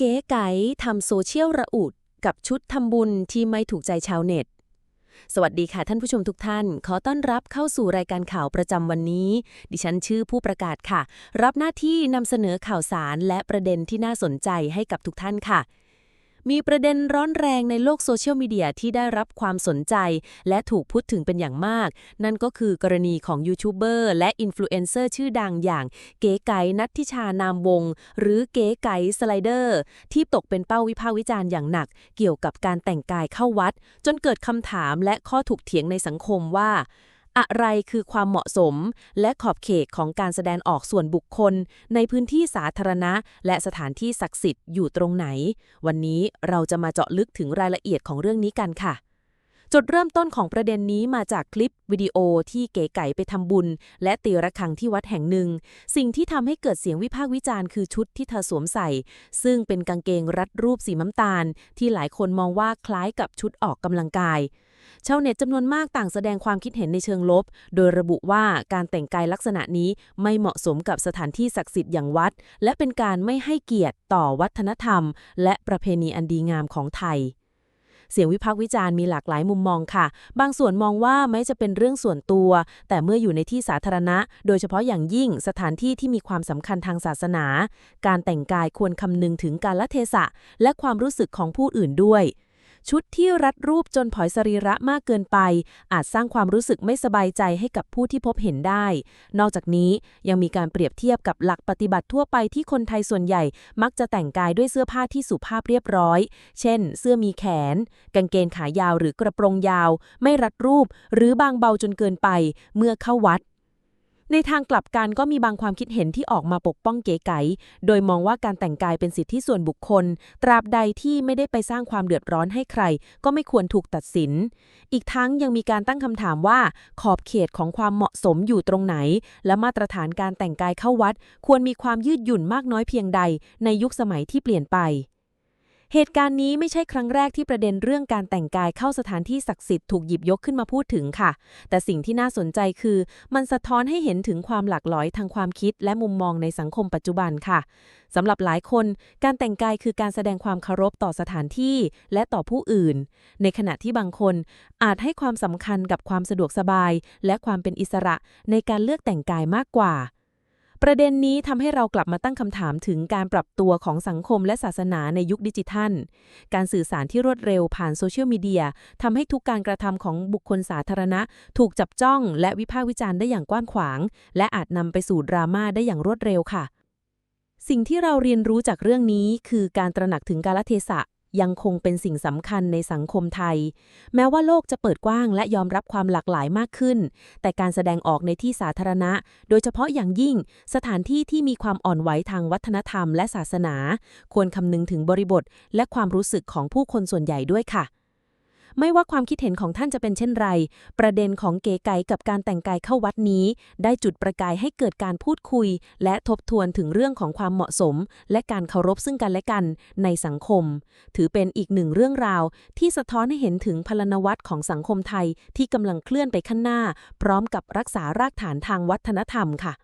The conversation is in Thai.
เก๋ไก๋ทำโซเชียลระอุดกับชุดทำบุญที่ไม่ถูกใจชาวเน็ต สวัสดีค่ะท่านผู้ชมทุกท่าน ขอต้อนรับเข้าสู่รายการข่าวประจำวันนี้ ดิฉันชื่อผู้ประกาศค่ะ รับหน้าที่นำเสนอข่าวสารและประเด็นที่น่าสนใจให้กับทุกท่านค่ะ มีประเด็นร้อนแรงในโลกโซเชียลมีเดียที่ได้รับความสนใจ และถูกพูดถึงเป็นอย่างมาก นั่นก็คือกรณีของยูทูบเบอร์และอินฟลูเอนเซอร์ชื่อดังอย่างเก๋ไก่นัทธิชานามวงศ์หรือเก๋ไก่สไลเดอร์ ที่ตกเป็นเป้าวิพากษ์วิจารณ์อย่างหนัก เกี่ยวกับการแต่งกายเข้าวัด จนเกิดคำถามและข้อถกเถียงในสังคมว่า อะไรคือความเหมาะสม และขอบเขตของการแสดงออกส่วนบุคคล ในพื้นที่สาธารณะ และสถานที่ศักดิ์สิทธิ์อยู่ตรงไหน วันนี้เราจะมาเจาะลึกถึงรายละเอียดของเรื่องนี้กันค่ะจุดเริ่มต้นของประเด็นนี้มาจากคลิปวิดีโอที่เก๋ไก่ไปทำบุญ และตีระฆังที่วัดแห่งหนึ่ง สิ่งที่ทำให้เกิดเสียงวิพากษ์วิจารณ์คือชุดที่เธอสวมใส่ ซึ่งเป็นกางเกงรัดรูปสีน้ำตาล ที่หลายคนมองว่าคล้ายกับชุดออกกำลังกาย ชาวเน็ตจำนวนมากต่างแสดงความคิดเห็นในเชิงลบ โดยระบุว่าการแต่งกายลักษณะนี้ไม่เหมาะสมกับสถานที่ศักดิ์สิทธิ์อย่างวัด และเป็นการไม่ให้เกียรติต่อวัฒนธรรม และประเพณีอันดีงามของไทยเสียงวิพากษ์วิจารณ์มีหลากหลายมุมมองค่ะ บางส่วนมองว่าไม่จะเป็นเรื่องส่วนตัว แต่เมื่ออยู่ในที่สาธารณะ โดยเฉพาะอย่างยิ่งสถานที่ที่มีความสำคัญทางศาสนา การแต่งกายควรคำนึงถึงการละเทศะ และความรู้สึกของผู้อื่นด้วย ชุดที่รัดรูปจนผอยสรีระมากเกินไป อาจสร้างความรู้สึกไม่สบายใจให้กับผู้ที่พบเห็นได้ นอกจากนี้ยังมีการเปรียบเทียบกับหลักปฏิบัติทั่วไปที่คนไทยส่วนใหญ่ มักจะแต่งกายด้วยเสื้อผ้าที่สุภาพเรียบร้อย เช่น เสื้อมีแขน กางเกงขายาวหรือกระโปรงยาว ไม่รัดรูป หรือบางเบาจนเกินไป เมื่อเข้าวัด ในทางกลับกันก็มีบางความคิดเห็นที่ออกมาปกป้องเก๋ไก๋โดยมองว่าการแต่งกายเป็นสิทธิส่วนบุคคล ตราบใดที่ไม่ได้ไปสร้างความเดือดร้อนให้ใคร ก็ไม่ควรถูกตัดสิน อีกทั้งยังมีการตั้งคำถามว่า ขอบเขตของความเหมาะสมอยู่ตรงไหน และมาตรฐานการแต่งกายเข้าวัด ควรมีความยืดหยุ่นมากน้อยเพียงใด ในยุคสมัยที่เปลี่ยนไป เหตุการณ์นี้ไม่ใช่ครั้งแรกที่ประเด็นเรื่องการแต่งกายเข้าสถานที่ศักดิ์สิทธิ์ถูกหยิบยกขึ้นมาพูดถึงค่ะ แต่สิ่งที่น่าสนใจคือ มันสะท้อนให้เห็นถึงความหลากหลายทางความคิดและมุมมองในสังคมปัจจุบันค่ะสำหรับหลายคน การแต่งกายคือการแสดงความเคารพต่อสถานที่และต่อผู้อื่น ในขณะที่บางคนอาจให้ความสำคัญกับความสะดวกสบาย และความเป็นอิสระในการเลือกแต่งกายมากกว่า ประเด็นนี้ทำให้เรากลับมาตั้งคำถามถึงการปรับตัวของสังคมและศาสนาในยุคดิจิทัล การสื่อสารที่รวดเร็วผ่านโซเชียลมีเดียทำให้ทุกการกระทำของบุคคลสาธารณะ ถูกจับจ้องและวิพากษ์วิจารณ์ได้อย่างกว้างขวาง และอาจนำไปสู่ดราม่าได้อย่างรวดเร็วค่ะ สิ่งที่เราเรียนรู้จากเรื่องนี้คือการตระหนักถึงกาลเทศะ ยังคงเป็นสิ่งสำคัญในสังคมไทย แม้ว่าโลกจะเปิดกว้างและยอมรับความหลากหลายมากขึ้น แต่การแสดงออกในที่สาธารณะ โดยเฉพาะอย่างยิ่ง สถานที่ที่มีความอ่อนไหวทางวัฒนธรรมและศาสนา ควรคำนึงถึงบริบท และความรู้สึกของผู้คนส่วนใหญ่ด้วยค่ะ ไม่ว่าความคิดเห็นของท่านจะเป็นเช่นไร ประเด็นของเก๋ไก่กับการแต่งกายเข้าวัดนี้ ได้จุดประกายให้เกิดการพูดคุย และทบทวนถึงเรื่องของความเหมาะสม และการเคารพซึ่งกันและกันในสังคม ถือเป็นอีกหนึ่งเรื่องราว ที่สะท้อนให้เห็นถึงพลนวัตของสังคมไทยที่กำลังเคลื่อนไปข้างหน้า พร้อมกับรักษารากฐานทางวัฒนธรรมค่ะ